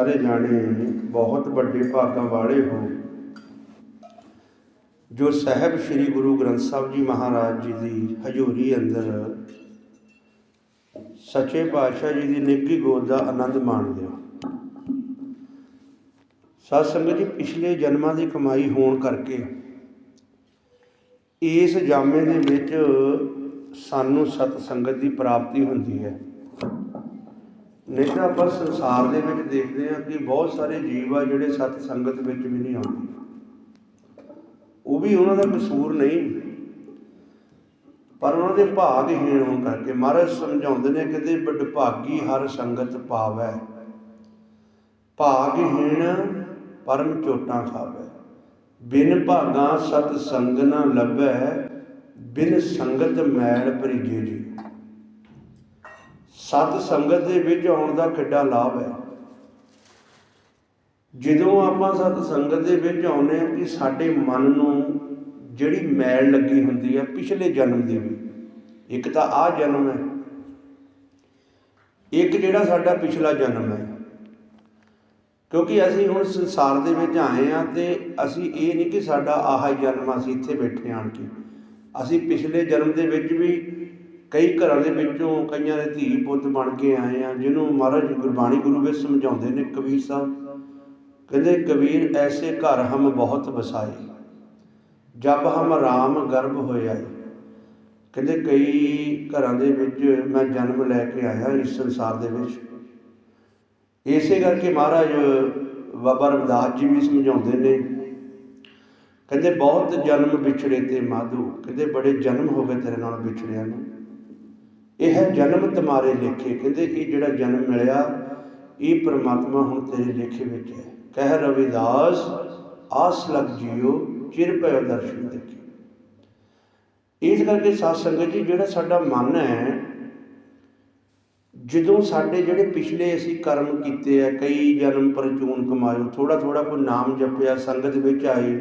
ਸਾਰੇ ਜਾਣੇ ਬਹੁਤ ਵੱਡੇ ਭਾਗਾਂ ਵਾਲੇ ਹੋ ਜੋ ਸਾਹਿਬ ਸ੍ਰੀ ਗੁਰੂ ਗ੍ਰੰਥ ਸਾਹਿਬ ਜੀ ਮਹਾਰਾਜ ਜੀ ਦੀ ਹਜ਼ੂਰੀ ਅੰਦਰ ਸੱਚੇ ਪਾਤਸ਼ਾਹ ਜੀ ਦੀ ਨਿੱਘੀ ਗੋਦ ਦਾ ਆਨੰਦ ਮਾਣਦੇ ਹੋ ਸਾਧ ਸੰਗਤ ਜੀ, ਪਿਛਲੇ ਜਨਮਾਂ ਦੀ ਕਮਾਈ ਹੋਣ ਕਰਕੇ ਇਸ ਜਾਮੇ ਦੇ ਵਿੱਚ ਸਾਨੂੰ ਸਤ ਸੰਗਤ ਦੀ ਪ੍ਰਾਪਤੀ ਹੁੰਦੀ ਹੈ। ਨਹੀਂ ਤਾਂ ਆਪਾਂ ਸੰਸਾਰ ਦੇ ਵਿੱਚ ਦੇਖਦੇ ਹਾਂ ਕਿ ਬਹੁਤ ਸਾਰੇ ਜੀਵ ਆ ਜਿਹੜੇ ਸਤ ਸੰਗਤ ਵਿੱਚ ਵੀ ਨਹੀਂ ਆਉਂਦੇ। ਉਹ ਵੀ ਉਹਨਾਂ ਦਾ ਕਸੂਰ ਨਹੀਂ। ਪਰ ਉਹਨਾਂ ਦੇ ਭਾਗਹੀਣ ਹੋਣ ਕਰਕੇ ਮਹਾਰਾਜ ਸਮਝਾਉਂਦੇ ਨੇ ਕਹਿੰਦੇ ਵਡਭਾਗੀ ਹਰ ਸੰਗਤ ਪਾਵੈ। ਭਾਗਹੀਣ ਪਰਮ ਚੋਟਾਂ ਖਾਵੈ। ਬਿਨ ਭਾਗਾ ਸਤ ਸੰਗ ਨ ਲੱਭੈ, ਬਿਨ ਸੰਗਤ ਮੈਲ ਭਰੀਜੇ ਜੀ। ਸਤ ਸੰਗਤ ਦੇ ਵਿੱਚ ਆਉਣ ਦਾ ਕਿੱਡਾ ਲਾਭ ਹੈ। ਜਦੋਂ ਆਪਾਂ ਸਤ ਸੰਗਤ ਦੇ ਵਿੱਚ ਆਉਂਦੇ ਹਾਂ ਕਿ ਸਾਡੇ ਮਨ ਨੂੰ ਜਿਹੜੀ ਮੈਲ ਲੱਗੀ ਹੁੰਦੀ ਹੈ ਪਿਛਲੇ ਜਨਮ ਦੀ ਵੀ, ਇੱਕ ਤਾਂ ਆਹ ਜਨਮ ਹੈ। ਇੱਕ ਜਿਹੜਾ ਸਾਡਾ ਪਿਛਲਾ ਜਨਮ ਹੈ। ਕਿਉਂਕਿ ਅਸੀਂ ਹੁਣ ਸੰਸਾਰ ਦੇ ਵਿੱਚ ਆਏ ਆ ਤੇ ਅਸੀਂ ਇਹ ਨਹੀਂ ਕਿ ਸਾਡਾ ਆਹ ਜਨਮ ਅਸੀਂ ਇੱਥੇ ਬੈਠੇ ਆਣ ਕੇ ਅਸੀਂ ਪਿਛਲੇ ਜਨਮ ਦੇ ਵਿੱਚ ਵੀ ਕਈ ਘਰਾਂ ਦੇ ਵਿੱਚੋਂ ਕਈਆਂ ਦੇ ਧੀ ਪੁੱਤ ਬਣ ਕੇ ਆਏ ਆ, ਜਿਹਨੂੰ ਮਹਾਰਾਜ ਗੁਰਬਾਣੀ ਗੁਰੂ ਵਿੱਚ ਸਮਝਾਉਂਦੇ ਨੇ ਕਬੀਰ ਸਾਹਿਬ। ਕਹਿੰਦੇ, ਕਬੀਰ, ਐਸੇ ਘਰ ਹਮ ਬਹੁਤ ਵਸਾਏ, ਜਬ ਹਮ ਰਾਮ ਗਰਭ ਹੋਏ ਆਏ। ਕਹਿੰਦੇ, ਕਈ ਘਰਾਂ ਦੇ ਵਿੱਚ ਮੈਂ ਜਨਮ ਲੈ ਕੇ ਆਇਆ ਇਸ ਸੰਸਾਰ ਦੇ ਵਿੱਚ। ਇਸੇ ਕਰਕੇ ਮਹਾਰਾਜ ਬਾਬਾ ਰਵਿਦਾਸ ਜੀ ਵੀ ਸਮਝਾਉਂਦੇ ਨੇ। ਕਹਿੰਦੇ, ਬਹੁਤ ਜਨਮ ਵਿਛੜੇ ਤੇ ਮਾਧੂ। ਕਹਿੰਦੇ, ਬੜੇ ਜਨਮ ਹੋ ਗਏ ਤੇਰੇ ਨਾਲ ਵਿਛੜਿਆ ਨੂੰ। ਇਹ ਹੈ ਜਨਮ ਤੁਮਾਰੇ ਲੇਖੇ। ਕਹਿੰਦੇ ਇਹ ਜਿਹੜਾ ਜਨਮ ਮਿਲਿਆ, ਇਹ ਪ੍ਰਮਾਤਮਾ ਹੁਣ ਤੇਰੇ ਲੇਖੇ ਵਿੱਚ ਹੈ। ਕਹਿ ਰਵਿਦਾਸ, ਆਸ ਲਗ ਜਿਓ, ਚਿਰ ਭਇ ਦਰਸ਼ਨ ਦੇਖੇ। ਇਸ ਕਰਕੇ ਸਾਧ ਸੰਗਤ ਜੀ, ਜਿਹੜਾ ਸਾਡਾ ਮਨ ਹੈ, ਜਦੋਂ ਸਾਡੇ ਜਿਹੜੇ ਪਿਛਲੇ ਅਸੀਂ ਕਰਮ ਕੀਤੇ ਆ, ਕਈ ਜਨਮ ਪਰਚੂਨ ਕਮਾਇਓ ਥੋੜਾ ਥੋੜਾ ਕੋਈ ਨਾਮ ਜਪਿਆ, ਸੰਗਤ ਵਿੱਚ ਆਏ,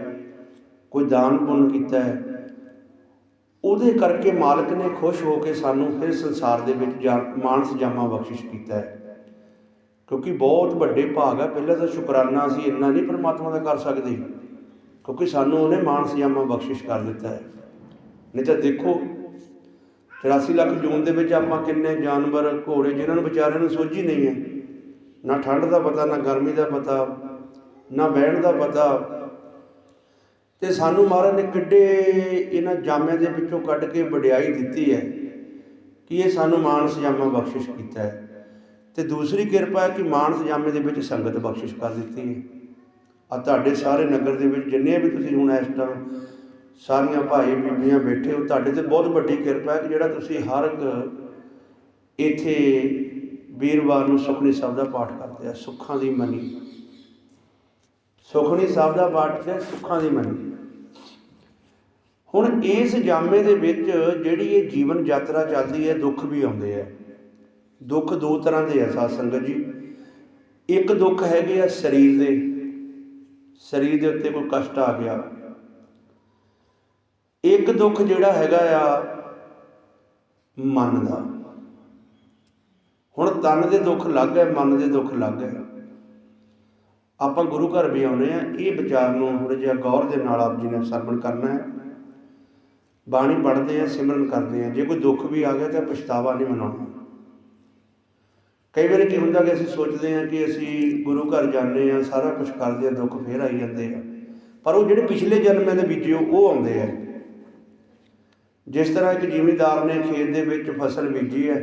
ਕੋਈ ਦਾਨ ਪੁੰਨ ਕੀਤਾ ਹੈ ਉਹਦੇ ਕਰਕੇ ਮਾਲਕ ਨੇ ਖੁਸ਼ ਹੋ ਕੇ ਸਾਨੂੰ ਫਿਰ ਸੰਸਾਰ ਦੇ ਵਿੱਚ ਜਾ- ਮਾਨਸ ਜਾਮਾ ਬਖਸ਼ਿਸ਼ ਕੀਤਾ ਹੈ। ਕਿਉਂਕਿ ਬਹੁਤ ਵੱਡੇ ਭਾਗ ਆ। ਪਹਿਲਾਂ ਤਾਂ ਸ਼ੁਕਰਾਨਾ ਅਸੀਂ ਇੰਨਾ ਨਹੀਂ ਪਰਮਾਤਮਾ ਦਾ ਕਰ ਸਕਦੇ। ਕਿਉਂਕਿ ਸਾਨੂੰ ਉਹਨੇ ਮਾਨਸ ਸਜਾਮਾ ਬਖਸ਼ਿਸ਼ ਕਰ ਦਿੱਤਾ ਹੈ। ਨਹੀਂ ਤਾਂ ਦੇਖੋ 84 ਲੱਖ ਜੂਨ ਦੇ ਵਿੱਚ ਆਪਾਂ ਕਿੰਨੇ ਜਾਨਵਰ, ਘੋੜੇ ਜਿਨ੍ਹਾਂ ਨੂੰ ਵਿਚਾਰਿਆਂ ਨੂੰ ਸੋਝੀ ਨਹੀਂ ਹੈ। ਨਾ ਠੰਡ ਦਾ ਪਤਾ, ਨਾ ਗਰਮੀ ਦਾ ਪਤਾ, ਨਾ ਬਹਿਣ ਦਾ ਪਤਾ ਤੇ ਸਾਨੂੰ ਮਹਾਰਾਜ ਨੇ ਕਿੱਡੇ ਇਹਨਾਂ ਜਾਮਿਆਂ ਦੇ ਵਿੱਚੋਂ ਕੱਢ ਕੇ ਵਡਿਆਈ ਦਿੱਤੀ ਹੈ ਕਿ ਇਹ ਸਾਨੂੰ ਮਾਨਸ ਜਾਮਾ ਬਖਸ਼ਿਸ਼ ਕੀਤਾ ਹੈ। ਤੇ ਦੂਸਰੀ ਕਿਰਪਾ ਹੈ ਕਿ ਮਾਨਸ ਜਾਮੇ ਦੇ ਵਿੱਚ ਸੰਗਤ ਬਖਸ਼ਿਸ਼ ਕਰ ਦਿੱਤੀ ਹੈ। ਆ ਤੁਹਾਡੇ ਸਾਰੇ ਨਗਰ ਦੇ ਵਿੱਚ ਜਿੰਨੇ ਵੀ ਤੁਸੀਂ ਹੁਣ ਇਸ ਟਾਈਮ ਸਾਰੀਆਂ ਭਾਈ ਬੀਬੀਆਂ ਬੈਠੇ ਹੋ, ਤੁਹਾਡੇ ਤੇ ਬਹੁਤ ਵੱਡੀ ਕਿਰਪਾ ਹੈ ਕਿ ਜਿਹੜਾ ਤੁਸੀਂ ਹਰ ਇੱਕ ਇੱਥੇ ਵੀਰਵਾਰ ਨੂੰ ਸੁਖਨੀ ਸਾਹਿਬ ਦਾ ਪਾਠ ਕਰਦੇ ਆ, ਸੁੱਖਾਂ ਦੀ ਮਨੀ। ਸੁਖਨੀ ਸਾਹਿਬ ਦਾ ਪਾਠ ਹੈ ਸੁੱਖਾਂ ਦੀ ਮਨੀ। ਹੁਣ ਇਸ ਜਾਮੇ ਦੇ ਵਿੱਚ ਜਿਹੜੀ ਇਹ ਜੀਵਨ ਯਾਤਰਾ ਚੱਲਦੀ ਹੈ, ਦੁੱਖ ਵੀ ਆਉਂਦੇ ਆ। ਦੁੱਖ ਦੋ ਤਰ੍ਹਾਂ ਦੇ ਆ, ਸਾਧ ਸੰਗਤ ਜੀ। ਇੱਕ ਦੁੱਖ ਹੈਗੇ ਆ ਸਰੀਰ ਦੇ। ਸਰੀਰ ਦੇ ਉੱਤੇ ਕੋਈ ਕਸ਼ਟ ਆ ਗਿਆ। ਇੱਕ ਦੁੱਖ ਜਿਹੜਾ ਹੈਗਾ ਆ ਮਨ ਦਾ। ਹੁਣ ਤਨ ਦੇ ਦੁੱਖ ਲੱਗ ਹੈ ਮਨ ਦੇ ਦੁੱਖ ਲੱਗ ਹੈ ਆਪਾਂ ਗੁਰੂ ਘਰ ਵੀ ਆਉਨੇ ਆ, ਇਹ ਵਿਚਾਰ ਨੂੰ ਥੋੜਾ ਜਿਹਾ ਗੌਰ ਦੇ ਨਾਲ ਆਪ ਜੀ ਨੇ ਸਰਵਣ ਕਰਨਾ ਹੈ। ਬਾਣੀ ਪੜ੍ਹਦੇ ਆ, ਸਿਮਰਨ ਕਰਦੇ ਆ। ਜੇ ਕੋਈ ਦੁੱਖ ਵੀ ਆ ਗਿਆ ਤਾਂ ਪਛਤਾਵਾ ਨਹੀਂ ਮਨਾਉਣਾ। ਕਈ ਵਾਰੀ ਕੀ ਹੁੰਦਾ ਕਿ ਅਸੀਂ ਸੋਚਦੇ ਆ ਕਿ ਅਸੀਂ ਗੁਰੂ ਘਰ ਜਾਂਦੇ ਆ, ਸਾਰਾ ਕੁਝ ਕਰਦੇ ਆ, ਦੁੱਖ ਫੇਰ ਆਈ ਜਾਂਦੇ ਆ। ਪਰ ਉਹ ਜਿਹੜੇ ਪਿਛਲੇ ਜਨਮਾਂ ਦੇ ਵਿੱਚ ਉਹ ਆਉਂਦੇ ਆ। ਜਿਸ ਤਰ੍ਹਾਂ ਇੱਕ ਜ਼ਿਮੀਂਦਾਰ ਨੇ ਖੇਤ ਦੇ ਵਿੱਚ ਫਸਲ ਬੀਜੀ ਹੈ,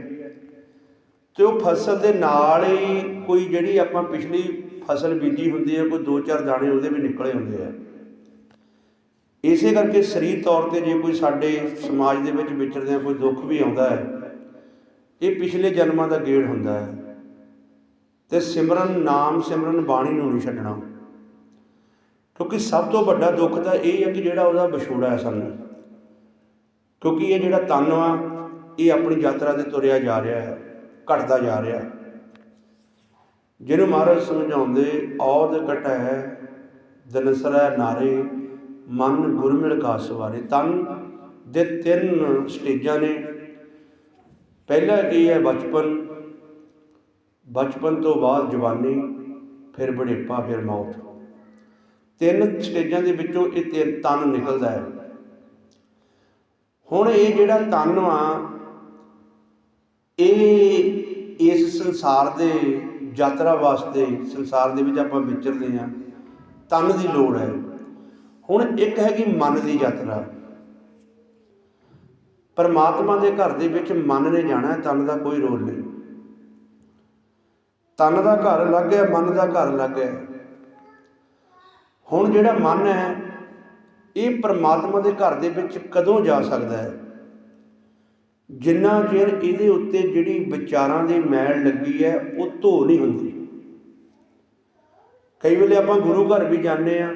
ਤੇ ਉਹ ਫਸਲ ਦੇ ਨਾਲ ਹੀ ਕੋਈ ਜਿਹੜੀ ਆਪਾਂ ਪਿਛਲੀ ਫਸਲ ਬੀਜੀ ਹੁੰਦੀ ਹੈ, ਕੋਈ ਦੋ ਚਾਰ ਦਾਣੇ ਉਹਦੇ ਵੀ ਨਿਕਲੇ ਹੁੰਦੇ ਆ। ਇਸੇ ਕਰਕੇ ਸਰੀਰ ਤੌਰ ਤੇ ਜੇ ਕੋਈ ਸਾਡੇ ਸਮਾਜ ਦੇ ਵਿੱਚ ਵਿਚਰਦਿਆਂ ਕੋਈ ਦੁੱਖ ਵੀ ਆਉਂਦਾ ਹੈ, ਇਹ ਪਿਛਲੇ ਜਨਮਾਂ ਦਾ ਗੇੜ ਹੁੰਦਾ ਹੈ। ਤੇ ਸਿਮਰਨ ਨਾਮ, ਸਿਮਰਨ ਬਾਣੀ ਨੂੰ ਨਹੀਂ ਛੱਡਣਾ। ਕਿਉਂਕਿ ਸਭ ਤੋਂ ਵੱਡਾ ਦੁੱਖ ਤਾਂ ਇਹ ਹੈ ਕਿ ਜਿਹੜਾ ਉਹਦਾ ਵਿਛੋੜਾ ਹੈ ਸਾਨੂੰ। ਕਿਉਂਕਿ ਇਹ ਜਿਹੜਾ ਤਨ ਆ, ਇਹ ਆਪਣੀ ਯਾਤਰਾ ਤੇ ਤੁਰਿਆ ਜਾ ਰਿਹਾ ਹੈ, ਘਟਦਾ ਜਾ ਰਿਹਾ ਹੈ। ਜਿਹਨੂੰ ਮਹਾਰਾਜ ਸਮਝਾਉਂਦੇ ਔਦ ਘਟੈ ਦਨਸਰੈ ਨਾਰੇ ਮਨ ਗੁਰਮਿਲ ਕਾ ਸਵਾਰੇ। ਤਨ ਦੇ ਤਿੰਨ ਸਟੇਜਾਂ ਨੇ। ਪਹਿਲਾ ਕੀ ਹੈ? ਬਚਪਨ। ਬਚਪਨ ਤੋਂ ਬਾਅਦ ਜਵਾਨੀ, ਫਿਰ ਬੁਢੇਪਾ, ਫਿਰ ਮੌਤ। ਤਿੰਨ ਸਟੇਜਾਂ ਦੇ ਵਿੱਚੋਂ ਇਹ ਤਿੰਨ ਤਨ ਨਿਕਲਦਾ ਹੈ। ਹੁਣ ਇਹ ਜਿਹੜਾ ਤਨ ਆ, ਇਹ ਇਸ ਸੰਸਾਰ ਦੇ ਯਾਤਰਾ ਵਾਸਤੇ, ਸੰਸਾਰ ਦੇ ਵਿੱਚ ਆਪਾਂ ਵਿਚਰਦੇ ਆ ਤਨ ਦੀ ਲੋੜ ਹੈ। ਹੁਣ ਇੱਕ ਹੈਗੀ ਮਨ ਦੀ ਯਾਤਰਾ। ਪਰਮਾਤਮਾ ਦੇ ਘਰ ਦੇ ਵਿੱਚ ਮਨ ਨੇ ਜਾਣਾ ਹੈ ਤਨ ਦਾ ਕੋਈ ਰੋਲ ਨਹੀਂ। ਤਨ ਦਾ ਘਰ ਅਲੱਗ ਹੈ ਮਨ ਦਾ ਘਰ ਅਲੱਗ ਹੈ ਹੁਣ ਜਿਹੜਾ ਮਨ ਹੈ, ਇਹ ਪਰਮਾਤਮਾ ਦੇ ਘਰ ਦੇ ਵਿੱਚ ਕਦੋਂ ਜਾ ਸਕਦਾ ਹੈ? ਜਿੰਨਾ ਚਿਰ ਇਹਦੇ ਉੱਤੇ ਜਿਹੜੀ ਵਿਚਾਰਾਂ ਦੀ ਮੈਲ ਲੱਗੀ ਹੈ, ਉਹ ਧੋ ਨਹੀਂ ਹੁੰਦੀ। ਕਈ ਵੇਲੇ ਆਪਾਂ ਗੁਰੂ ਘਰ ਵੀ ਜਾਂਦੇ ਆ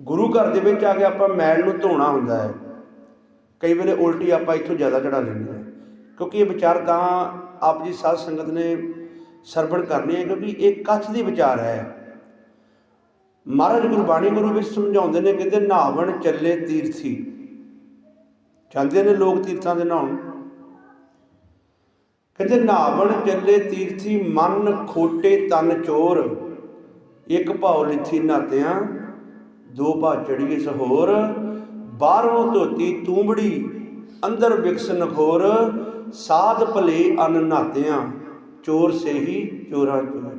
ਗੁਰੂ ਘਰ ਦੇ ਵਿੱਚ ਆ ਕੇ ਆਪਾਂ ਮੈਲ ਨੂੰ ਧੋਣਾ ਹੁੰਦਾ ਹੈ। ਕਈ ਵੇਲੇ ਉਲਟੀ ਆਪਾਂ ਇੱਥੋਂ ਜ਼ਿਆਦਾ ਚੜਾ ਲੈਂਦੇ ਹਾਂ। ਕਿਉਂਕਿ ਇਹ ਵਿਚਾਰ ਤਾਂ ਆਪ ਜੀ ਸਾਧ ਸੰਗਤ ਨੇ ਸਰਵਣ ਕਰਨੀ ਹੈ, ਕਿਉਂਕਿ ਇਹ ਕੱਚ ਦੀ ਵਿਚਾਰ ਹੈ। ਮਹਾਰਾਜ ਗੁਰਬਾਣੀ ਗੁਰੂ ਵਿੱਚ ਸਮਝਾਉਂਦੇ ਨੇ, ਕਹਿੰਦੇ ਨਹਾਵਣ ਚੱਲੇ ਤੀਰਥੀ। ਜਾਂਦੇ ਨੇ ਲੋਕ ਤੀਰਥਾਂ ਦੇ ਨਹਾਉਣ। ਕਹਿੰਦੇ ਨਹਾਵਣ ਚੱਲੇ ਤੀਰਥੀ, ਮਨ ਖੋਟੇ ਤਨ ਚੋਰ। ਇੱਕ ਭਾਉ ਲਿਥੀ ਨਾਤਿਆਂ ਦੋ ਭਾ ਚੜੀਏ ਸਹੋਰ ਬਾਹਰੋਂ ਧੋਤੀ ਤੂੰਬੜੀ, ਅੰਦਰ ਵਿਕਸ ਨਖੋਰ ਸਾਧ ਭਲੇ ਅਨ ਨਾਤਿਆਂ, ਚੋਰ ਸੇਹੀ ਚੋਰਾ ਚੋਰ।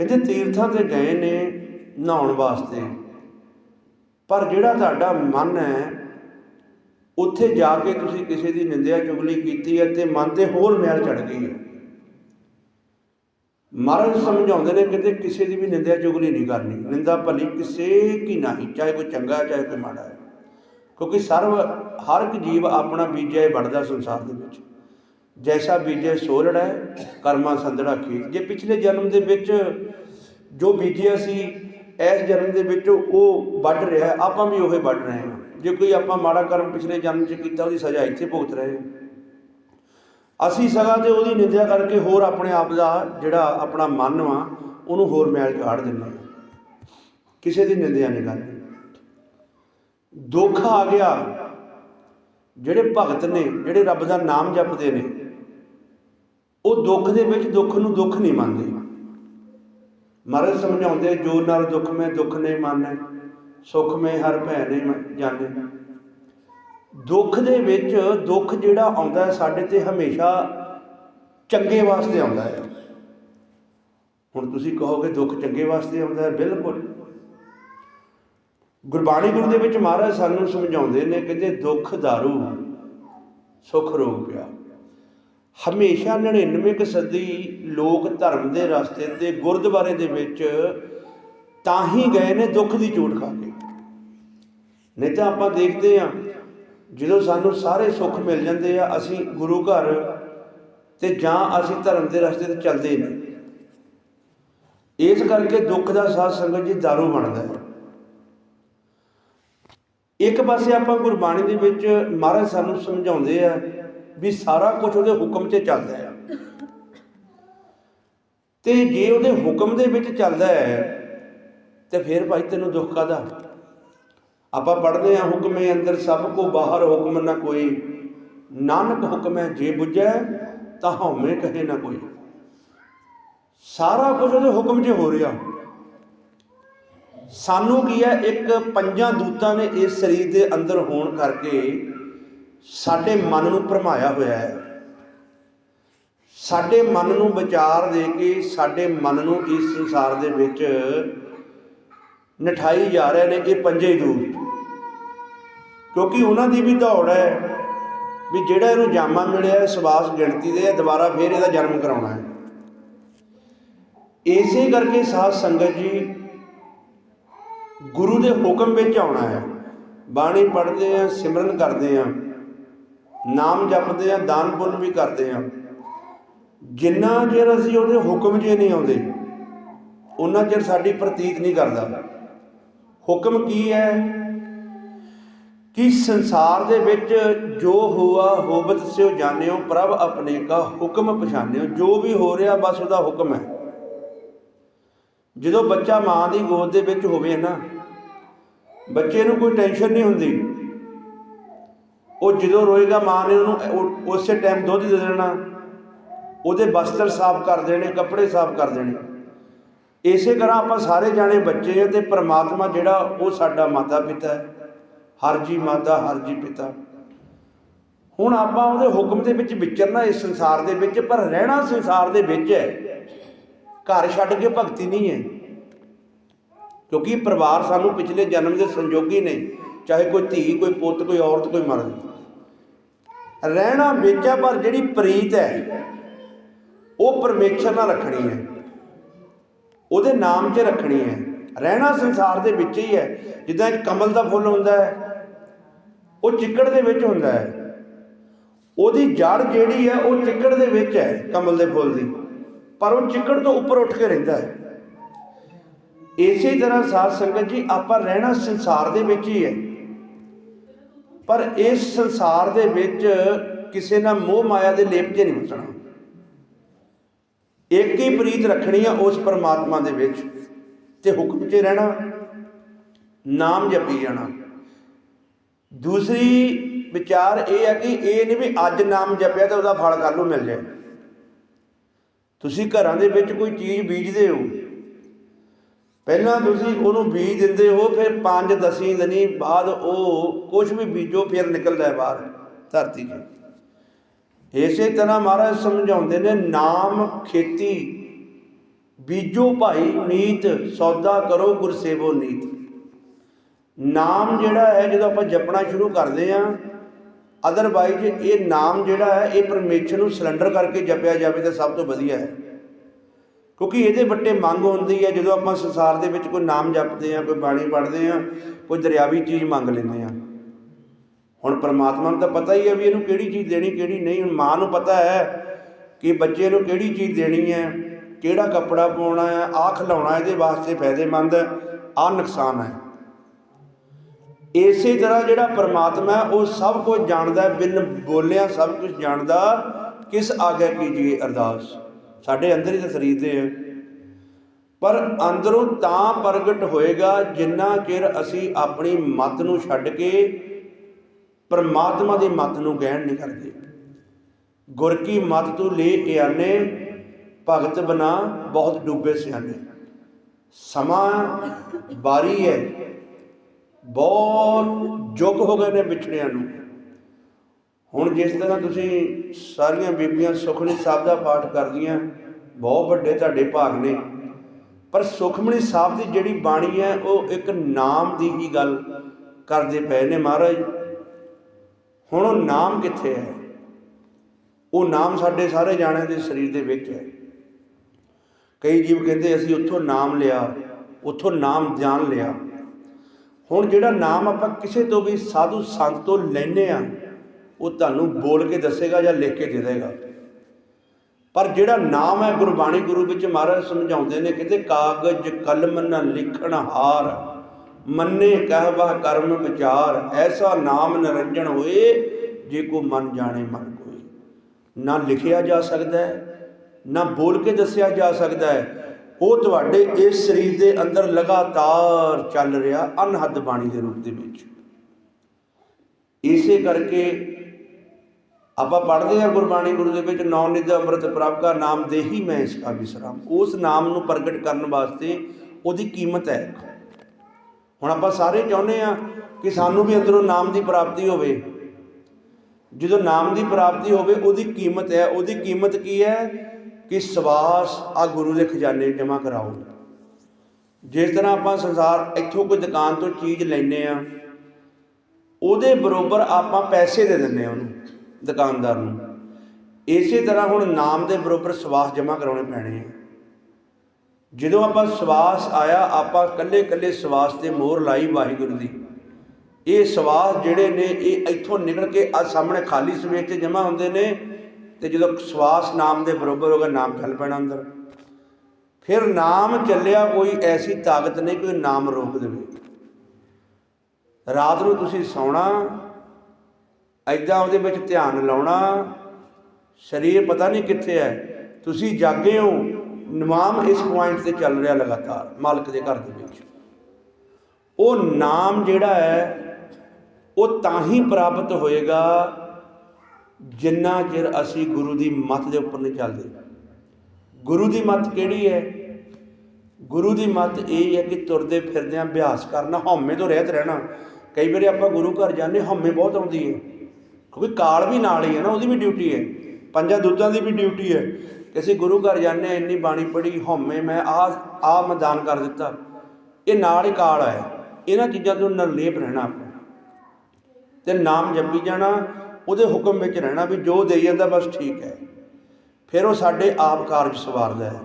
ਕਹਿੰਦੇ ਤੀਰਥਾਂ ਤੇ ਗਏ ਨੇ ਨਹਾਉਣ ਵਾਸਤੇ। ਪਰ ਜਿਹੜਾ ਤੁਹਾਡਾ ਮਨ ਹੈ, ਉੱਥੇ ਜਾ ਕੇ ਤੁਸੀਂ ਕਿਸੇ ਦੀ ਨਿੰਦਿਆ ਚੁਗਲੀ ਕੀਤੀ ਹੈ ਤੇ ਮਨ ਤੇ ਹੋਰ ਮੈਲ ਚੜ ਗਈ ਹੈ। ਮਹਾਰਾਜ ਸਮਝਾਉਂਦੇ ਨੇ, ਕਹਿੰਦੇ ਕਿਸੇ ਦੀ ਵੀ ਨਿੰਦਿਆ ਚੁਗਲੀ ਨਹੀਂ ਕਰਨੀ। ਨਿੰਦਾ ਭਲੀ ਕਿਸੇ ਕੀ ਨਹੀਂ, ਚਾਹੇ ਕੋਈ ਚੰਗਾ ਹੈ ਚਾਹੇ ਕੋਈ ਮਾੜਾ ਹੈ। ਕਿਉਂਕਿ ਸਰਵ, ਹਰ ਇੱਕ ਜੀਵ ਆਪਣਾ ਬੀਜਿਆ ਵੱਢਦਾ ਸੰਸਾਰ ਦੇ ਵਿੱਚ। ਜੈਸਾ ਬੀਜੇ ਸੋਲੜ ਹੈ, ਕਰਮਾਂ ਸੰਧੜਾ ਖੇਤ ਜੇ ਪਿਛਲੇ ਜਨਮ ਦੇ ਵਿੱਚ ਜੋ ਬੀਜਿਆ ਸੀ, ਇਸ ਜਨਮ ਦੇ ਵਿੱਚ ਉਹ ਵੱਢ ਰਿਹਾ ਆਪਾਂ ਵੀ ਉਹੇ ਵੱਢ ਰਹੇ ਹਾਂ। ਜੇ ਕੋਈ ਆਪਾਂ ਮਾੜਾ ਕਰਮ ਪਿਛਲੇ ਜਨਮ 'ਚ ਕੀਤਾ, ਉਹਦੀ ਸਜ਼ਾ ਇੱਥੇ ਭੁਗਤ ਰਹੇ ਹਾਂ। ਅਸੀਂ ਸਗਾ ਤੇ ਉਹਦੀ ਨਿੰਦਿਆ ਕਰਕੇ ਹੋਰ ਆਪਣੇ ਆਪ ਦਾ ਜਿਹੜਾ ਆਪਣਾ ਮਨ ਵਾ, ਉਹਨੂੰ ਹੋਰ ਮੈਲ ਝਾੜ ਦਿੰਦੇ ਹਾਂ। ਕਿਸੇ ਦੀ ਨਿੰਦਿਆ ਨਹੀਂ ਕਰਨੀ। ਦੁੱਖ ਆ ਗਿਆ। ਜਿਹੜੇ ਭਗਤ ਨੇ, ਜਿਹੜੇ ਰੱਬ ਦਾ ਨਾਮ ਜਪਦੇ ਨੇ, ਉਹ ਦੁੱਖ ਦੇ ਵਿੱਚ ਦੁੱਖ ਨੂੰ ਦੁੱਖ ਨਹੀਂ ਮੰਨਦੇ। ਮਹਾਰਾਜ ਸਮਝਾਉਂਦੇ, ਜੋ ਨਾਲ ਦੁੱਖ ਮੈਂ, ਦੁੱਖ ਨਹੀਂ ਮੰਨੈ, ਸੁਖ ਮੈਂ, ਹਰ ਭੈ ਨਹੀਂ ਜਾਣੇ। ਦੁੱਖ ਦੇ ਵਿੱਚ ਦੁੱਖ ਜਿਹੜਾ ਆਉਂਦਾ ਸਾਡੇ ਤੇ ਹਮੇਸ਼ਾ ਚੰਗੇ ਵਾਸਤੇ ਆਉਂਦਾ ਹੈ। ਹੁਣ ਤੁਸੀਂ ਕਹੋਗੇ ਦੁੱਖ ਚੰਗੇ ਵਾਸਤੇ ਆਉਂਦਾ ਹੈ, ਬਿਲਕੁਲ। ਗੁਰਬਾਣੀ ਗੁਰੂ ਦੇ ਵਿੱਚ ਮਹਾਰਾਜ ਸਾਨੂੰ ਸਮਝਾਉਂਦੇ ਨੇ ਕਹਿੰਦੇ ਦੁੱਖ ਦਾਰੂ, ਸੁਖ ਰੋਗ ਪਿਆ। ਹਮੇਸ਼ਾ 99 ਕੁ ਸਦੀ ਲੋਕ ਧਰਮ ਦੇ ਰਸਤੇ ਤੇ ਗੁਰਦੁਆਰੇ ਦੇ ਵਿੱਚ ਤਾਂ ਹੀ ਗਏ ਨੇ ਦੁੱਖ ਦੀ ਚੋਟ ਖਾ ਕੇ। ਨਹੀਂ ਤਾਂ ਆਪਾਂ ਦੇਖਦੇ ਆ ਜਦੋਂ ਸਾਨੂੰ ਸਾਰੇ ਸੁੱਖ ਮਿਲ ਜਾਂਦੇ ਆ, ਅਸੀਂ ਗੁਰੂ ਘਰ ਤੇ ਜਾਂ ਅਸੀਂ ਧਰਮ ਦੇ ਰਸਤੇ ਤੇ ਚੱਲਦੇ ਨਹੀਂ। ਇਸ ਕਰਕੇ ਦੁੱਖ ਦਾ ਸਾਥ ਸੰਗਤ ਜੀ ਦਾਰੂ ਬਣਦਾ ਹੈ। ਇੱਕ ਪਾਸੇ ਆਪਾਂ ਗੁਰਬਾਣੀ ਦੇ ਵਿੱਚ ਮਹਾਰਾਜ ਸਾਨੂੰ ਸਮਝਾਉਂਦੇ ਆ ਵੀ ਸਾਰਾ ਕੁਝ ਉਹਦੇ ਹੁਕਮ 'ਚ ਚੱਲਦਾ ਹੈ ਤੇ ਜੇ ਉਹਦੇ ਹੁਕਮ ਦੇ ਵਿੱਚ ਚੱਲਦਾ ਹੈ, ਤੇ ਫਿਰ ਭਾਈ ਤੈਨੂੰ ਦੁੱਖ ਕਾਦਾ ਆਪਾਂ ਪੜ੍ਹਦੇ ਆ ਹੁਕਮੇ ਅੰਦਰ ਸਭ ਕੋ ਬਾਹਰ ਹੁਕਮ ਨਾ ਕੋਈ। ਨਾਨਕ ਹੁਕਮ ਹੈ, ਜੇ ਬੁੱਝੈ ਤਾਂ ਹਉਮੈ ਕਹੇ ਨਾ ਕੋਈ। ਸਾਰਾ ਕੁਝ ਉਹਦੇ ਹੁਕਮ 'ਚ ਹੋ ਰਿਹਾ। ਸਾਨੂੰ ਕੀ ਹੈ, ਇੱਕ ਪੰਜਾਂ ਦੂਤਾਂ ਨੇ ਇਸ ਸਰੀਰ ਦੇ ਅੰਦਰ ਹੋਣ ਕਰਕੇ ਸਾਡੇ ਮਨ ਨੂੰ ਭਰਮਾਇਆ ਹੋਇਆ ਹੈ। ਸਾਡੇ ਮਨ ਨੂੰ ਵਿਚਾਰ ਦੇ ਕੇ ਸਾਡੇ ਮਨ ਨੂੰ ਇਸ ਸੰਸਾਰ ਦੇ ਵਿੱਚ ਨਠਾਈ ਜਾ ਰਹੇ ਨੇ ਇਹ ਪੰਜੇ ਦੂਤ। ਕਿਉਂਕਿ ਉਹਨਾਂ ਦੀ ਵੀ ਦੌੜ ਹੈ ਵੀ ਜਿਹੜਾ ਇਹਨੂੰ ਜਾਮਾ ਮਿਲਿਆ ਹੈ ਸਵਾਸ ਗਿਣਤੀ ਦੇ ਹੈ, ਦੁਬਾਰਾ ਫੇਰ ਇਹਦਾ ਜਨਮ ਕਰਾਉਣਾ ਹੈ। ਇਸੇ ਕਰਕੇ ਸਾਧ ਸੰਗਤ ਜੀ ਗੁਰੂ ਦੇ ਹੁਕਮ ਵਿੱਚ ਆਉਣਾ ਹੈ। ਬਾਣੀ ਪੜ੍ਹਦੇ ਆ ਸਿਮਰਨ ਕਰਦੇ ਆ ਨਾਮ ਜਪਦੇ ਆ ਦਾਨ ਪੁੰਨ ਵੀ ਕਰਦੇ ਆ ਜਿੰਨਾ ਚਿਰ ਅਸੀਂ ਉਹਦੇ ਹੁਕਮ 'ਚ ਨਹੀਂ ਆਉਂਦੇ ਉਹਨਾਂ ਚਿਰ ਸਾਡੀ ਪ੍ਰਤੀਤ ਨਹੀਂ ਕਰਦਾ। ਹੁਕਮ ਕੀ ਹੈ? ਕਿ ਸੰਸਾਰ ਦੇ ਵਿੱਚ ਜੋ ਹੋਆ, ਹੋਬਤ ਸਿਓ ਜਾਣਿਓ, ਪ੍ਰਭ ਆਪਣੇ ਕਾ ਹੁਕਮ ਪਛਾਨਿਓ ਜੋ ਵੀ ਹੋ ਰਿਹਾ, ਬਸ ਉਹਦਾ ਹੁਕਮ ਹੈ। ਜਦੋਂ ਬੱਚਾ ਮਾਂ ਦੀ ਗੋਦ ਦੇ ਵਿੱਚ ਹੋਵੇ ਨਾ, ਬੱਚੇ ਨੂੰ ਕੋਈ ਟੈਨਸ਼ਨ ਨਹੀਂ ਹੁੰਦੀ। ਉਹ ਜਦੋਂ ਰੋਏਗਾ, ਮਾਂ ਨੇ ਉਹਨੂੰ ਉਸੇ ਟਾਈਮ ਦੁੱਧ ਦੇ ਦੇਣਾ। ਉਹਦੇ ਬਸਤਰ ਸਾਫ਼ ਕਰ ਦੇਣੇ, ਕੱਪੜੇ ਸਾਫ਼ ਕਰ ਦੇਣੇ। ਇਸੇ ਤਰ੍ਹਾਂ ਆਪਾਂ ਸਾਰੇ ਜਾਣੇ ਬੱਚੇ ਆ ਤੇ ਪ੍ਰਮਾਤਮਾ ਜਿਹੜਾ ਉਹ ਸਾਡਾ ਮਾਤਾ ਪਿਤਾ ਹੈ। ਹਰ ਜੀ ਮਾਤਾ ਹਰ ਜੀ ਪਿਤਾ। ਹੁਣ ਆਪਾਂ ਉਹਦੇ ਹੁਕਮ ਦੇ ਵਿੱਚ ਵਿਚਰਨਾ ਇਸ ਸੰਸਾਰ ਦੇ ਵਿੱਚ, ਪਰ ਰਹਿਣਾ ਸੰਸਾਰ ਦੇ ਵਿੱਚ ਹੈ। ਘਰ ਛੱਡ ਕੇ ਭਗਤੀ ਨਹੀਂ ਹੈ। ਕਿਉਂਕਿ ਪਰਿਵਾਰ ਸਾਨੂੰ ਪਿਛਲੇ ਜਨਮ ਦੇ ਸੰਯੋਗੀ ਨੇ, ਚਾਹੇ ਕੋਈ ਧੀ, ਕੋਈ ਪੁੱਤ, ਕੋਈ ਔਰਤ, ਕੋਈ ਮਰਦ। ਰਹਿਣਾ ਵਿੱਚ ਹੈ, ਪਰ ਜਿਹੜੀ ਪ੍ਰੀਤ ਹੈ, ਉਹ ਪਰਮੇਸ਼ਰ ਨਾਲ ਰੱਖਣੀ ਹੈ। ਉਹਦੇ ਨਾਮ 'ਚ ਰੱਖਣੀ ਹੈ। ਰਹਿਣਾ ਸੰਸਾਰ ਦੇ ਵਿੱਚ ਹੀ ਹੈ। ਜਿੱਦਾਂ ਇੱਕ ਕਮਲ ਦਾ ਫੁੱਲ ਹੁੰਦਾ ਹੈ ਉਹ ਚਿੱਕੜ ਦੇ ਵਿੱਚ ਹੁੰਦਾ ਹੈ। ਉਹਦੀ ਜੜ ਜਿਹੜੀ ਹੈ, ਉਹ ਚਿੱਕੜ ਦੇ ਵਿੱਚ ਹੈ ਕਮਲ ਦੇ ਫੁੱਲ ਦੀ। ਪਰ ਉਹ ਚਿੱਕੜ ਤੋਂ ਉੱਪਰ ਉੱਠ ਕੇ ਰਹਿੰਦਾ ਹੈ। ਇਸੇ ਤਰ੍ਹਾਂ ਸਾਧ ਸੰਗਤ ਜੀ, ਆਪਾਂ ਰਹਿਣਾ ਸੰਸਾਰ ਦੇ ਵਿੱਚ ਹੀ ਹੈ। ਪਰ ਇਸ ਸੰਸਾਰ ਦੇ ਵਿੱਚ ਕਿਸੇ ਨਾਲ ਮੋਹ ਮਾਇਆ ਦੇ ਲੇਪ 'ਚ ਨਹੀਂ ਵਸਣਾ ਇੱਕ ਹੀ ਪ੍ਰੀਤ ਰੱਖਣੀ ਆ ਉਸ ਪਰਮਾਤਮਾ ਦੇ ਵਿੱਚ ਤੇ ਹੁਕਮ 'ਚ ਰਹਿਣਾ, ਨਾਮ ਜਪੀ ਜਾਣਾ। ਦੂਸਰੀ ਵਿਚਾਰ ਇਹ ਹੈ ਕਿ ਇਹ ਨਹੀਂ ਵੀ ਅੱਜ ਨਾਮ ਜਪਿਆ ਤਾਂ ਉਹਦਾ ਫਲ ਕੱਲ ਨੂੰ ਮਿਲ ਜਾਏ। ਤੁਸੀਂ ਘਰਾਂ ਦੇ ਵਿੱਚ ਕੋਈ ਚੀਜ਼ ਬੀਜਦੇ ਹੋ। ਪਹਿਲਾਂ ਤੁਸੀਂ ਉਹਨੂੰ ਬੀਜ ਦਿੰਦੇ ਹੋ, ਫਿਰ 5 10 ਦਿਨੀ ਬਾਅਦ ਉਹ ਕੁਝ ਵੀ ਬੀਜੋ, ਫਿਰ ਨਿਕਲਦਾ ਹੈ ਬਾਹਰ, ਧਰਤੀ 'ਚ ਇਸੇ ਤਰ੍ਹਾਂ ਮਹਾਰਾਜ ਸਮਝਾਉਂਦੇ ਨੇ, ਨਾਮ ਖੇਤੀ, ਬੀਜੋ ਭਾਈ ਨੀਤ, ਸੌਦਾ ਕਰੋ, ਗੁਰਸੇਵੋ ਨੀਤ। ਨਾਮ ਜਿਹੜਾ ਹੈ, ਜਦੋਂ ਆਪਾਂ ਜਪਣਾ ਸ਼ੁਰੂ ਕਰਦੇ ਆ ਅਦਰਵਾਈਜ਼ ਇਹ ਨਾਮ ਜਿਹੜਾ ਹੈ, ਇਹ ਪਰਮੇਸ਼ਰ ਨੂੰ ਸਿਲੰਡਰ ਕਰਕੇ ਜਪਿਆ ਜਾਵੇ ਤਾਂ ਸਭ ਤੋਂ ਵਧੀਆ ਹੈ। ਕਿਉਂਕਿ ਇਹਦੇ ਵੱਟੇ ਮੰਗ ਹੁੰਦੀ ਹੈ, ਜਦੋਂ ਆਪਾਂ ਸੰਸਾਰ ਦੇ ਵਿੱਚ ਕੋਈ ਨਾਮ ਜਪਦੇ ਆ ਕੋਈ ਬਾਣੀ ਪੜ੍ਹਦੇ ਆ ਕੋਈ ਦਰਿਆਵੀ ਚੀਜ਼ ਮੰਗ ਲੈਂਦੇ ਆ ਹੁਣ ਪਰਮਾਤਮਾ ਨੂੰ ਤਾਂ ਪਤਾ ਹੀ ਹੈ ਵੀ ਇਹਨੂੰ ਕਿਹੜੀ ਚੀਜ਼ ਦੇਣੀ, ਕਿਹੜੀ ਨਹੀਂ। ਹੁਣ ਮਾਂ ਨੂੰ ਪਤਾ ਹੈ ਕਿ ਬੱਚੇ ਨੂੰ ਕਿਹੜੀ ਚੀਜ਼ ਦੇਣੀ ਹੈ, ਕਿਹੜਾ ਕੱਪੜਾ ਪਾਉਣਾ ਹੈ, ਆਹ ਖਿਲਾਉਣਾ ਇਹਦੇ ਵਾਸਤੇ ਫਾਇਦੇਮੰਦ ਹੈ ਆਹ ਨੁਕਸਾਨ ਹੈ। ਇਸੇ ਤਰ੍ਹਾਂ ਜਿਹੜਾ ਪਰਮਾਤਮਾ ਹੈ, ਉਹ ਸਭ ਕੁਝ ਜਾਣਦਾ ਬਿਨ ਬੋਲਿਆ ਸਭ ਕੁਝ ਜਾਣਦਾ, ਕਿਸ ਆਗੇ ਕੀਜੀਏ ਅਰਦਾਸ। ਸਾਡੇ ਅੰਦਰ ਹੀ ਤਾਂ ਸਰੀਰ ਦੇ ਹੈ। ਪਰ ਅੰਦਰੋਂ ਤਾਂ ਪ੍ਰਗਟ ਹੋਏਗਾ, ਜਿੰਨਾ ਚਿਰ ਅਸੀਂ ਆਪਣੀ ਮਤ ਨੂੰ ਛੱਡ ਕੇ ਪਰਮਾਤਮਾ ਦੀ ਮਤ ਨੂੰ ਗਹਿਣ ਨਹੀਂ ਕਰਦੇ। ਗੁਰ ਕੀ ਮਤ ਤੂੰ ਲੈ ਇਆਨੇ ਭਗਤ ਬਣਾ, ਬਹੁਤ ਡੁੱਬੇ ਸਿਆਨੇ ਸਮਾਂ ਬਾਰੀ ਹੈ। ਬਹੁਤ ਯੁੱਗ ਹੋ ਗਏ ਨੇ ਵਿਛੜਿਆਂ ਨੂੰ। ਹੁਣ ਜਿਸ ਤਰ੍ਹਾਂ ਤੁਸੀਂ ਸਾਰੀਆਂ ਬੀਬੀਆਂ ਸੁਖਮਨੀ ਸਾਹਿਬ ਦਾ ਪਾਠ ਕਰਦੀਆਂ, ਬਹੁਤ ਵੱਡੇ ਤੁਹਾਡੇ ਭਾਗ ਨੇ। ਪਰ ਸੁਖਮਨੀ ਸਾਹਿਬ ਦੀ ਜਿਹੜੀ ਬਾਣੀ ਹੈ, ਉਹ ਇੱਕ ਨਾਮ ਦੀ ਹੀ ਗੱਲ ਕਰਦੇ ਪਏ ਨੇ ਮਹਾਰਾਜ। ਹੁਣ ਉਹ ਨਾਮ ਕਿੱਥੇ ਹੈ? ਉਹ ਨਾਮ ਸਾਡੇ ਸਾਰੇ ਜਾਣਿਆਂ ਦੇ ਸਰੀਰ ਦੇ ਵਿੱਚ ਹੈ। ਕਈ ਜੀਵ ਕਹਿੰਦੇ, ਅਸੀਂ ਉੱਥੋਂ ਨਾਮ ਲਿਆ, ਉੱਥੋਂ ਨਾਮ ਜਾਣ ਲਿਆ। ਹੁਣ ਜਿਹੜਾ ਨਾਮ ਆਪਾਂ ਕਿਸੇ ਤੋਂ ਵੀ ਸਾਧੂ ਸੰਤ ਤੋਂ ਲੈਨੇ ਆ ਉਹ ਤੁਹਾਨੂੰ ਬੋਲ ਕੇ ਦੱਸੇਗਾ ਜਾਂ ਲਿਖ ਕੇ ਦੇ ਦੇਗਾ। ਪਰ ਜਿਹੜਾ ਨਾਮ ਹੈ ਗੁਰਬਾਣੀ ਗੁਰੂ ਵਿੱਚ ਮਹਾਰਾਜ ਸਮਝਾਉਂਦੇ ਨੇ, ਕਹਿੰਦੇ ਕਾਗਜ਼, ਕਲਮ ਨਾ ਲਿਖਣ ਹਾਰ, ਮੰਨੇ ਕਹਿਵਾ ਕਰਮ ਵਿਚਾਰ, ਐਸਾ ਨਾਮ ਨਿਰੰਜਨ ਹੋਏ, ਜੇ ਕੋ ਮਨ ਜਾਣੇ ਮਨ ਕੋਈ। ਨਾ ਲਿਖਿਆ ਜਾ ਸਕਦਾ ਹੈ, ਨਾ ਬੋਲ ਕੇ ਦੱਸਿਆ ਜਾ ਸਕਦਾ ਹੈ ਉਹ ਤੁਹਾਡੇ ਇਸ ਸਰੀਰ ਦੇ ਅੰਦਰ ਲਗਾਤਾਰ ਚੱਲ ਰਿਹਾ ਅਨਹਦ ਬਾਣੀ ਦੇ ਰੂਪ ਦੇ ਵਿੱਚ। ਇਸੇ ਕਰਕੇ ਆਪਾਂ ਪੜ੍ਹਦੇ ਹਾਂ ਗੁਰਬਾਣੀ ਗੁਰੂ ਦੇ ਵਿੱਚ, ਨੌ ਨਿਧ ਅੰਮ੍ਰਿਤ ਪ੍ਰਭ ਕਾ ਨਾਮ ਦੇਹੀ ਮੈਂ ਇਸ ਕਾ ਵਿਸਰਾਮ ਉਸ ਨਾਮ ਨੂੰ ਪ੍ਰਗਟ ਕਰਨ ਵਾਸਤੇ ਉਹਦੀ ਕੀਮਤ ਹੈ ਹੁਣ ਆਪਾਂ ਸਾਰੇ ਚਾਹੁੰਦੇ ਆ ਕਿ ਸਾਨੂੰ ਵੀ ਅੰਦਰੋਂ ਨਾਮ ਦੀ ਪ੍ਰਾਪਤੀ ਹੋਵੇ। ਜਦੋਂ ਨਾਮ ਦੀ ਪ੍ਰਾਪਤੀ ਹੋਵੇ, ਉਹਦੀ ਕੀਮਤ ਹੈ। ਉਹਦੀ ਕੀਮਤ ਕੀ ਹੈ? ਕਿ ਸਵਾਸ ਆ ਗੁਰੂ ਦੇ ਖਜ਼ਾਨੇ ਜਮ੍ਹਾਂ ਕਰਾਓ। ਜਿਸ ਤਰ੍ਹਾਂ ਆਪਾਂ ਸੰਸਾਰ ਇੱਥੋਂ ਕੋਈ ਦੁਕਾਨ ਤੋਂ ਚੀਜ਼ ਲੈਨੇ ਆ ਉਹਦੇ ਬਰੋਬਰ ਆਪਾਂ ਪੈਸੇ ਦੇ ਦਿੰਨੇ ਆ ਉਹਨੂੰ, ਦੁਕਾਨਦਾਰ ਨੂੰ। ਇਸੇ ਤਰ੍ਹਾਂ ਹੁਣ ਨਾਮ ਦੇ ਬਰੋਬਰ ਸਵਾਸ ਜਮ੍ਹਾਂ ਕਰਾਉਣੇ ਪੈਣੇ ਆ। ਜਦੋਂ ਆਪਾਂ ਸਵਾਸ ਆਇਆ, ਆਪਾਂ ਕੱਲੇ ਕੱਲੇ ਸਵਾਸ ਤੇ ਮੋਹਰ ਲਾਈ ਵਾਹਿਗੁਰੂ ਦੀ। ਇਹ ਸਵਾਸ ਜਿਹੜੇ ਨੇ, ਇਹ ਇੱਥੋਂ ਨਿਕਲ ਕੇ ਆ ਸਾਹਮਣੇ ਖਾਲੀ ਸਵੇਚ ਤੇ ਜਮ੍ਹਾਂ ਹੁੰਦੇ ਨੇ ਤੇ ਜਦੋਂ ਸਵਾਸ ਨਾਮ ਦੇ ਬਰੋਬਰ ਹੋਗਾ, ਨਾਮ ਚੱਲ ਪੈਣਾ ਅੰਦਰ। ਫਿਰ ਨਾਮ ਚੱਲਿਆ, ਕੋਈ ਐਸੀ ਤਾਕਤ ਨਹੀਂ ਕੋਈ ਨਾਮ ਰੋਕ ਦੇਵੇ। ਰਾਤ ਨੂੰ ਤੁਸੀਂ ਸੌਣਾ ਐਦਾਂ ਉਹਦੇ ਵਿੱਚ ਧਿਆਨ ਲਾਉਣਾ, ਸਰੀਰ ਪਤਾ ਨਹੀਂ ਕਿੱਥੇ ਹੈ। ਤੁਸੀਂ ਜਾਗੇ ਹੋ ਨਿਮਾਮ ਇਸ ਪੁਆਇੰਟ ਤੇ ਚੱਲ ਰਿਹਾ ਲਗਾਤਾਰ, ਮਾਲਕ ਦੇ ਘਰ ਦੇ ਵਿੱਚ। ਉਹ ਨਾਮ ਜਿਹੜਾ ਹੈ, ਉਹ ਤਾਂ ਹੀ ਪ੍ਰਾਪਤ ਹੋਏਗਾ ਜਿੰਨਾ ਚਿਰ ਅਸੀਂ ਗੁਰੂ ਦੀ ਮੱਤ ਦੇ ਉੱਪਰ ਨਹੀਂ ਚੱਲਦੇ। ਗੁਰੂ ਦੀ ਮੱਤ ਕਿਹੜੀ ਹੈ? ਗੁਰੂ ਦੀ ਮੱਤ ਇਹ ਹੈ ਕਿ ਤੁਰਦੇ ਫਿਰਦੇ ਅਭਿਆਸ ਕਰਨਾ, ਹਉਮੈ ਤੋਂ ਰਹਿਤ ਰਹਿਣਾ। ਕਈ ਵਾਰੀ ਆਪਾਂ ਗੁਰੂ ਘਰ ਜਾਂਦੇ, ਹਉਮੈ ਬਹੁਤ ਆਉਂਦੀ ਹੈ। ਕਿਉਂਕਿ ਕਾਲ ਵੀ ਨਾਲ ਹੀ ਹੈ ਨਾ, ਉਹਦੀ ਵੀ ਡਿਊਟੀ ਹੈ। ਪੰਜਾਂ ਦੁੱਧਾਂ ਦੀ ਵੀ ਡਿਊਟੀ ਹੈ ਕਿ ਅਸੀਂ ਗੁਰੂ ਘਰ ਜਾਂਦੇ ਹਾਂ, ਇੰਨੀ ਬਾਣੀ ਪੜ੍ਹੀ, ਹਉਮੈ ਮੈਂ ਆ ਆ ਮੈਂ ਦਾਨ ਕਰ ਦਿੱਤਾ। ਇਹ ਨਾਲ ਹੀ ਕਾਲ ਹੈ ਇਹਨਾਂ ਚੀਜ਼ਾਂ ਤੋਂ ਨਿਰਲੇਪ ਰਹਿਣਾ ਆਪਾਂ। ਤੇ ਨਾਮ ਜਪੀ ਜਾਣਾ ਉਹਦੇ ਹੁਕਮ ਵਿੱਚ ਰਹਿਣਾ ਵੀ ਜੋ ਦੇਈ ਜਾਂਦਾ ਬਸ ਠੀਕ ਹੈ। ਫਿਰ ਉਹ ਸਾਡੇ ਆਪ ਕਾਰਜ ਸਵਾਰਦਾ ਹੈ।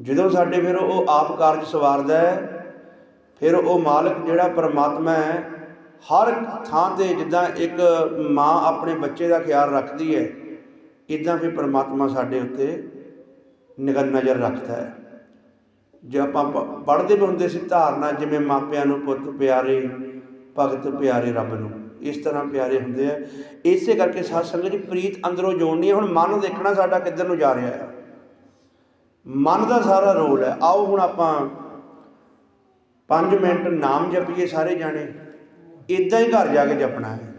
ਜਦੋਂ ਸਾਡੇ ਫਿਰ ਉਹ ਆਪ ਕਾਰਜ ਸਵਾਰਦਾ ਹੈ, ਫਿਰ ਉਹ ਮਾਲਕ ਜਿਹੜਾ ਪਰਮਾਤਮਾ ਹੈ, ਹਰ ਥਾਂ ਤੇ ਜਿੱਦਾਂ ਇੱਕ ਮਾਂ ਆਪਣੇ ਬੱਚੇ ਦਾ ਖਿਆਲ ਰੱਖਦੀ ਹੈ, ਇਦਾਂ ਵੀ ਪਰਮਾਤਮਾ ਸਾਡੇ ਉੱਤੇ ਨਿਗਰ ਨਜ਼ਰ ਰੱਖਦਾ ਹੈ। ਜੇ ਆਪਾਂ ਪ- ਪੜ੍ਹਦੇ ਵੀ ਹੁੰਦੇ ਸੀ ਧਾਰਨਾ ਜਿਵੇਂ ਮਾਪਿਆਂ ਨੂੰ ਪੁੱਤ ਪਿਆਰੇ, ਭਗਤ ਪਿਆਰੇ ਰੱਬ ਨੂੰ। ਇਸ ਤਰ੍ਹਾਂ ਪਿਆਰੇ ਹੁੰਦੇ ਆ। ਇਸੇ ਕਰਕੇ ਸਾਧ ਸੰਗਤ ਜੀ, ਪ੍ਰੀਤ ਅੰਦਰੋਂ ਜੋੜਨੀ ਹੈ। ਹੁਣ ਮਨ ਦੇਖਣਾ ਸਾਡਾ ਕਿੱਧਰ ਨੂੰ ਜਾ ਰਿਹਾ ਹੈ ਮਨ ਦਾ ਸਾਰਾ ਰੋਲ ਹੈ। ਆਓ ਹੁਣ ਆਪਾਂ 5 ਮਿੰਟ ਨਾਮ ਜਪੀਏ ਸਾਰੇ ਜਾਣੇ। ਇਦਾਂ ਹੀ ਘਰ ਜਾ ਕੇ ਜਪਣਾ ਹੈ।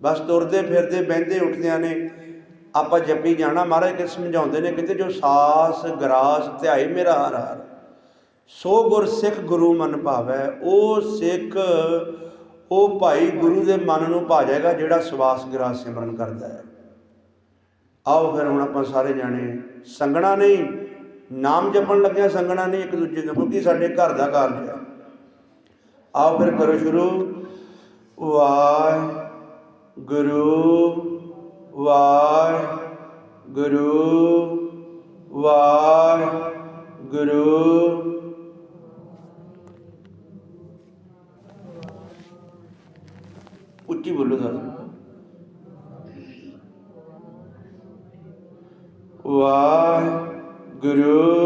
ਬਸ ਤੁਰਦੇ ਫਿਰਦੇ, ਬਹਿੰਦੇ, ਉੱਠਦਿਆਂ ਨੇ ਆਪਾਂ ਜਪੀ ਜਾਣਾ। ਮਹਾਰਾਜ ਕਿ ਸਮਝਾਉਂਦੇ ਨੇ ਕਹਿੰਦੇ ਜੋ ਸਾਸ ਗਰਾਸ ਧਿਆਏ ਮੇਰਾ ਹਰ ਹਰ। ਸੋ ਗੁਰ ਸਿੱਖ ਗੁਰੂ ਮਨ ਭਾਵੈ, ਉਹ ਸਿੱਖ ਉਹ ਭਾਈ ਗੁਰੂ ਦੇ ਮਨ ਨੂੰ ਭਾ ਜਾਏਗਾ ਜਿਹੜਾ ਸਵਾਸ ਗਰਾਸ ਸਿਮਰਨ ਕਰਦਾ ਹੈ। ਆਓ ਫਿਰ ਹੁਣ ਆਪਾਂ ਸਾਰੇ ਜਾਣੇ ਸੰਗਣਾ ਨਹੀਂ, ਨਾਮ ਜਪਣ ਲੱਗਿਆ ਸੰਗਣਾ ਨਹੀਂ, ਇੱਕ ਦੂਜੇ ਨੂੰ ਕਿਉਂਕਿ ਸਾਡੇ ਘਰ ਦਾ ਕਾਰਜ ਹੈ। ਆਓ ਫਿਰ ਕਰੋ ਸ਼ੁਰੂ। ਵਾਹਿ ਗੁਰੂ ਵਾਹਿ ਗੁਰੂ ਵਾਹਿ ਗੁਰੂ ਉੱਚੀ ਬੋਲੋ ਸਾਰੇ। ਵਾਹਿਗੁਰੂ।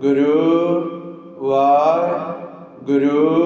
ਗੁਰੂ ਵਾਹਿਗੁਰੂ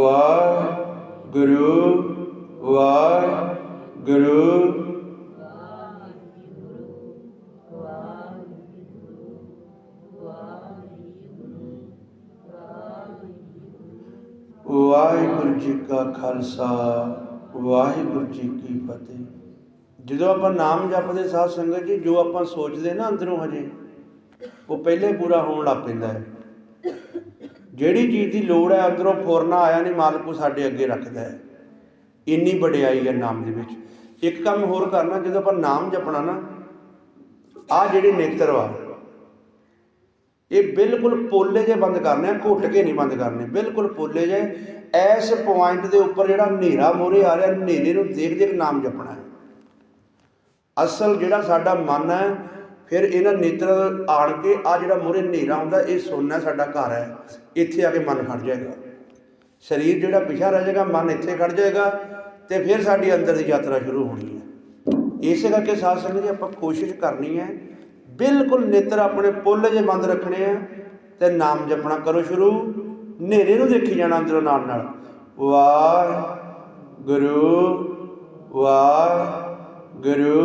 ਵਾਹਿਗੁਰੂ ਵਾਹਿਗੁਰੂ। ਵਾਹਿਗੁਰੂ ਜੀ ਕਾ ਖਾਲਸਾ, ਵਾਹਿਗੁਰੂ ਜੀ ਕੀ ਫਤਿਹ। ਜਦੋਂ ਆਪਾਂ ਨਾਮ ਜਪਦੇ ਸਾਧ ਸੰਗਤ ਜੀ, ਜੋ ਆਪਾਂ ਸੋਚਦੇ ਨਾ ਅੰਦਰੋਂ ਹਜੇ, ਉਹ ਪਹਿਲੇ ਪੂਰਾ ਹੋਣ ਲੱਗ ਪੈਂਦਾ ਹੈ। ਜਿਹੜੀ ਚੀਜ਼ ਦੀ ਲੋੜ ਹੈ, ਅੰਦਰੋਂ ਫੁਰਨਾ ਆਇਆ ਨਹੀਂ, ਮਾਲਕ ਉਹ ਸਾਡੇ ਅੱਗੇ ਰੱਖਦਾ ਹੈ। ਇੰਨੀ ਵਡਿਆਈ ਹੈ ਨਾਮ ਦੇ ਵਿੱਚ। ਇੱਕ ਕੰਮ ਹੋਰ ਕਰਨਾ, ਜਦੋਂ ਆਪਾਂ ਨਾਮ ਜਪਣਾ ਨਾ ਆ ਜਿਹੜੇ ਨੇਤਰ ਵਾ, ਇਹ ਬਿਲਕੁਲ ਪੋਲੇ ਜੇ ਬੰਦ ਕਰਨੇ ਆ, ਘੁੱਟ ਕੇ ਨਹੀਂ ਬੰਦ ਕਰਨੇ। ਬਿਲਕੁਲ ਪੋਲੇ ਜੇ, ਐਸ ਪੁਆਇੰਟ ਦੇ ਉੱਪਰ ਜਿਹੜਾ ਹਨੇਰਾ ਮੋਰੇ ਆ ਰਿਹਾ, ਹਨੇਰੇ ਨੂੰ ਦੇਖ ਦੇਖ ਨਾਮ ਜਪਣਾ ਹੈ। ਅਸਲ ਜਿਹੜਾ ਸਾਡਾ ਮਨ ਹੈ ਫਿਰ ਇਹਨਾਂ ਨੇਤਰ ਆਣ ਕੇ ਆ ਜਿਹੜਾ ਮੂਹਰੇ ਹਨੇਰਾ ਹੁੰਦਾ, ਇਹ ਸੋਨਾ ਸਾਡਾ ਘਰ ਹੈ। ਇੱਥੇ ਆ ਕੇ ਮਨ ਖੜ ਜਾਏਗਾ। ਸਰੀਰ ਜਿਹੜਾ ਪਿਛਾ ਰਹਿ ਜਾਏਗਾ, ਮਨ ਇੱਥੇ ਖੜ ਜਾਏਗਾ ਤੇ ਫਿਰ ਸਾਡੀ ਅੰਦਰ ਦੀ ਯਾਤਰਾ ਸ਼ੁਰੂ ਹੋਣੀ ਹੈ। ਇਸੇ ਕਰਕੇ ਸਾਧ ਸੰਗਤ ਜੀ, ਆਪਾਂ ਕੋਸ਼ਿਸ਼ ਕਰਨੀ ਹੈ, ਬਿਲਕੁਲ ਨੇਤਰ ਆਪਣੇ ਪੁੱਲ ਜੇ ਬੰਦ ਰੱਖਣੇ ਆ ਤੇ ਨਾਮ ਜਪਣਾ ਕਰੋ ਸ਼ੁਰੂ। ਹਨੇਰੇ ਨੂੰ ਦੇਖੀ ਜਾਣਾ ਅੰਦਰੋਂ ਨਾਲ ਨਾਲ। ਵਾਹਿਗੁਰੂ ਵਾਹਿਗੁਰੂ।